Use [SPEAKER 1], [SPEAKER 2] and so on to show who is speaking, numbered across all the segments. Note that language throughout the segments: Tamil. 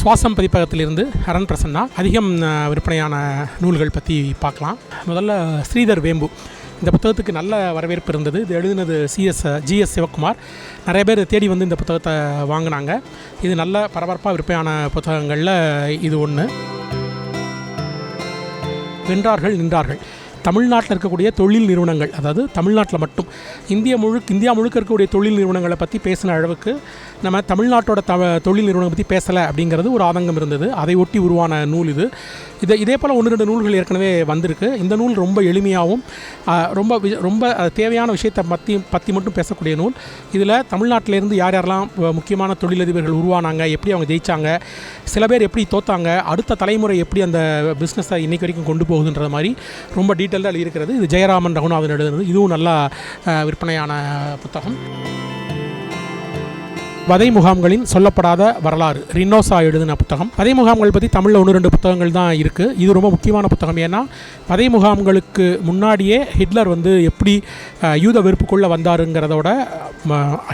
[SPEAKER 1] சுவாசம் பதிப்பகத்திலிருந்து ஹரன் பிரசன்னா. அதிகம் விற்பனையான நூல்கள் பற்றி பார்க்கலாம். முதல்ல ஸ்ரீதர் வேம்பு. இந்த புத்தகத்துக்கு நல்ல வரவேற்பு இருந்தது. இது எழுதினது சிஎஸ் ஜிஎஸ் சிவகுமார் நிறைய பேர் தேடி வந்து இந்த புத்தகத்தை வாங்கினாங்க. இது நல்ல பரபரப்பாக விற்பனையான புத்தகங்களில் இது ஒன்று வென்றார்கள் நின்றார்கள். தமிழ்நாட்டில் இருக்கக்கூடிய தொழில் நிறுவனங்கள் அதாவது தமிழ்நாட்டில் மட்டும் இந்திய முழுக்க இந்தியா முழுக்க இருக்கக்கூடிய தொழில் நிறுவனங்களை பற்றி பேசின அளவுக்கு நம்ம தமிழ்நாட்டோட த தொழில் நிறுவனம் பற்றி பேசலை அப்படிங்கிறது ஒரு ஆதங்கம் இருந்தது. அதை ஒட்டி உருவான நூல் இது. இதை இதே போல் ஒன்று ரெண்டு நூல்கள் ஏற்கனவே வந்திருக்கு. இந்த நூல் ரொம்ப எளிமையாகவும் ரொம்ப ரொம்ப தேவையான விஷயத்தை பற்றி பற்றி மட்டும் பேசக்கூடிய நூல். இதில் தமிழ்நாட்டிலேருந்து யார் யாரெல்லாம் முக்கியமான தொழிலதிபர்கள் உருவானாங்க எப்படி அவங்க ஜெயித்தாங்க சில பேர் எப்படி தோத்தாங்க அடுத்த தலைமுறை எப்படி அந்த பிஸ்னஸை இன்றைக்கி வரைக்கும் கொண்டு போகுதுன்ற மாதிரி ரொம்ப டீட்டெயிலாக இருக்கிறது இது ஜெயராமன் ரகுநாதன் எழுதுனது. இதுவும் நல்லா விற்பனையான புத்தகம். வதை முகாம்களின் சொல்லப்படாத வரலாறு. ரின்னோசா எழுதின புத்தகம். வதை முகாம்கள் பற்றி தமிழில் ஒன்று ரெண்டு புத்தகங்கள் தான் இருக்குது இது ரொம்ப முக்கியமான புத்தகம். ஏன்னா வதை முகாம்களுக்கு முன்னாடியே ஹிட்லர் வந்து எப்படி யூத வெறுப்புக்குள்ளே வந்தாருங்கிறதோட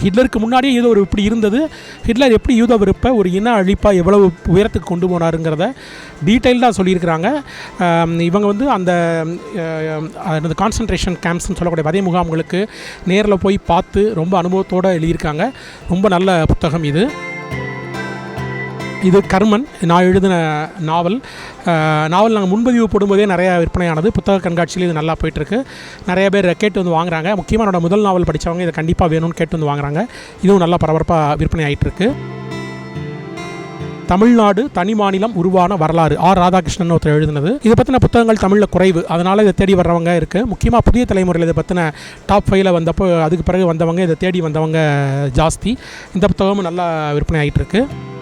[SPEAKER 1] ஹிட்லருக்கு முன்னாடியே யூத வெறுப்பு இப்படி இருந்தது. ஹிட்லர் எப்படி யூத வெறுப்பை ஒரு இன அழிப்பாக எவ்வளவு உயரத்துக்கு கொண்டு போனாருங்கிறத டீட்டெயில்டாக சொல்லியிருக்கிறாங்க. இவங்க வந்து அந்த அந்த கான்சன்ட்ரேஷன் கேம்ப்ஸ்னு சொல்லக்கூடிய வதை முகாம்களுக்கு நேரில் போய் பார்த்து ரொம்ப அனுபவத்தோடு எழுதியிருக்காங்க. ரொம்ப நல்ல புத்தகம் இது. இது கர்மன். நான் எழுதின நாவல். நாவல் நாங்கள் முன்பதிவு போடும்போதே நிறையா விற்பனையானது. புத்தக கண்காட்சியில் இது நல்லா போயிட்டுருக்கு. நிறைய பேர் கேட்டு வந்து வாங்குறாங்க. முக்கியமாக என்னோடய முதல் நாவல் படித்தவங்க இதை கண்டிப்பாக வேணும்னு கேட்டு வந்து வாங்குறாங்க. இதுவும் நல்லா பரபரப்பாக விற்பனை ஆகிட்டுருக்கு தமிழ்நாடு தனி மாநிலம் உருவான வரலாறு. ஆர் ராதாகிருஷ்ணன் ஒருத்தர் எழுதினது. இதை பற்றின புத்தகங்கள் தமிழில் குறைவு. அதனால் இதை தேடி வர்றவங்க இருக்குது முக்கியமாக புதிய தலைமுறையில் இதை பற்றின டாப் ஃபைவ்ல வந்தப்போ அதுக்கு பிறகு வந்தவங்க இதை தேடி வந்தவங்க ஜாஸ்தி. இந்த புத்தகமும் நல்லா விற்பனை ஆகிட்டு இருக்குது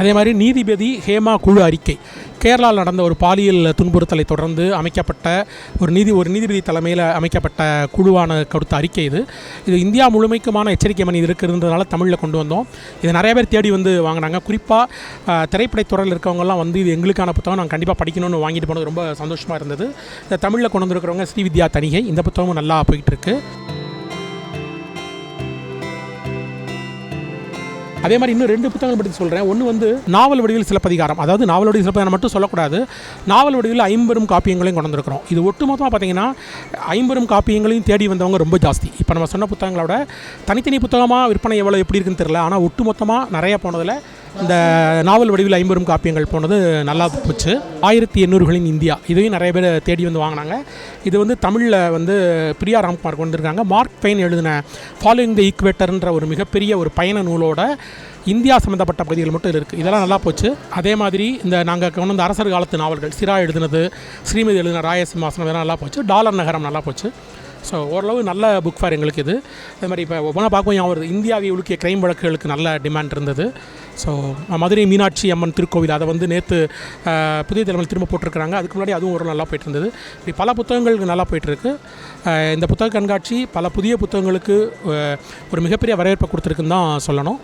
[SPEAKER 1] அதே மாதிரி நீதிபதி ஹேமா குழு அறிக்கை. கேரளாவில் நடந்த ஒரு பாலியல் துன்புறுத்தலை தொடர்ந்து அமைக்கப்பட்ட ஒரு நீதி ஒரு நீதிபதி தலைமையில் அமைக்கப்பட்ட குழுவான கொடுத்த அறிக்கை இது. இது இந்தியா முழுமைக்குமான எச்சரிக்கை மணி இருக்கிறதுனால தமிழில் கொண்டு வந்தோம். இதை நிறைய பேர் தேடி வந்து வாங்கினாங்க. குறிப்பாக திரைப்படத்துறையில் இருக்கவங்கலாம் வந்து இது எங்களுக்கான புத்தகம் நாங்கள் கண்டிப்பாக படிக்கணும்னு வாங்கிட்டு போனது ரொம்ப சந்தோஷமாக இருந்தது. இந்த தமிழில் கொண்டு வந்திருக்கிறவங்க ஸ்ரீவித்யா தனிகை இந்த புத்தகமும் நல்லா போயிட்டுருக்கு அதே மாதிரி இன்னும் ரெண்டு புத்தகங்கள் பற்றி சொல்கிறேன் ஒன்று வந்து நாவல் வடிவில் சிலப்பதிகாரம். அதாவது நாவல் வடிவில் சிலப்பதிகாரம் மட்டும் சொல்லக்கூடாது. நாவல் வடிவில் ஐம்பெரும் காப்பியங்களையும் கொண்டு வந்திருக்கிறோம் இது ஒட்டுமொத்தமாக பார்த்தீங்கன்னா ஐம்பெரும் காப்பியங்களையும் தேடி வந்தவங்க ரொம்ப ஜாஸ்தி. இப்போ நம்ம சொன்ன புத்தகங்களோட தனித்தனி புத்தகமாக விற்பனை எவ்வளோ எப்படி இருக்குன்னு தெரியல. ஆனால் ஒட்டுமொத்தமாக நிறையா போனதில் இந்த நாவல் வடிவில் ஐம்பெரும் காப்பியங்கள் போனது நல்லா போச்சு. ஆயிரத்தி எண்ணூறுகளின் இந்தியா. இதையும் நிறைய பேர் தேடி வந்து வாங்கினாங்க. இது வந்து தமிழில் வந்து பிரியா ராம்குமார் கொண்டு வந்திருக்காங்க. மார்க் பெயின் எழுதின ஃபாலோயிங் த ஈக்குவேட்டர்ன்ற ஒரு மிகப்பெரிய ஒரு பயண நூலோட இந்தியா சம்மந்தப்பட்ட பகுதிகள் மட்டும் இருக்குது இதெல்லாம் நல்லா போச்சு. அதே மாதிரி இந்த நாங்கள் கொண்டு வந்த அரசர் காலத்து நாவல்கள் சிரா எழுதினது ஸ்ரீமதி எழுதின ராயசிம்மாசனம் இதெல்லாம் நல்லா போச்சு. டாலர் நகரம் நல்லா போச்சு. ஸோ ஓரளவு நல்ல புக் ஃபார் எங்களுக்கு இது. அது மாதிரி இப்போ ஒவ்வொன்றா பார்க்கும் ஞாபகம் வருது இந்தியாவை உலுக்கிய கிரைம் வழக்குகளுக்கு நல்ல டிமாண்ட் இருந்தது. ஸோ மதுரை மீனாட்சி அம்மன் திருக்கோவில் அதை வந்து நேற்று புதிய தலைமையில் திரும்ப போட்டிருக்கிறாங்க. அதுக்கு முன்னாடி அதுவும் ஒரு நல்லா போயிட்டு இருந்தது. இப்படி பல புத்தகங்களுக்கு நல்லா போயிட்டுருக்கு இந்த புத்தக கண்காட்சி பல புதிய புத்தகங்களுக்கு ஒரு மிகப்பெரிய வரவேற்பை கொடுத்துருக்குன்னு தான் சொல்லணும்.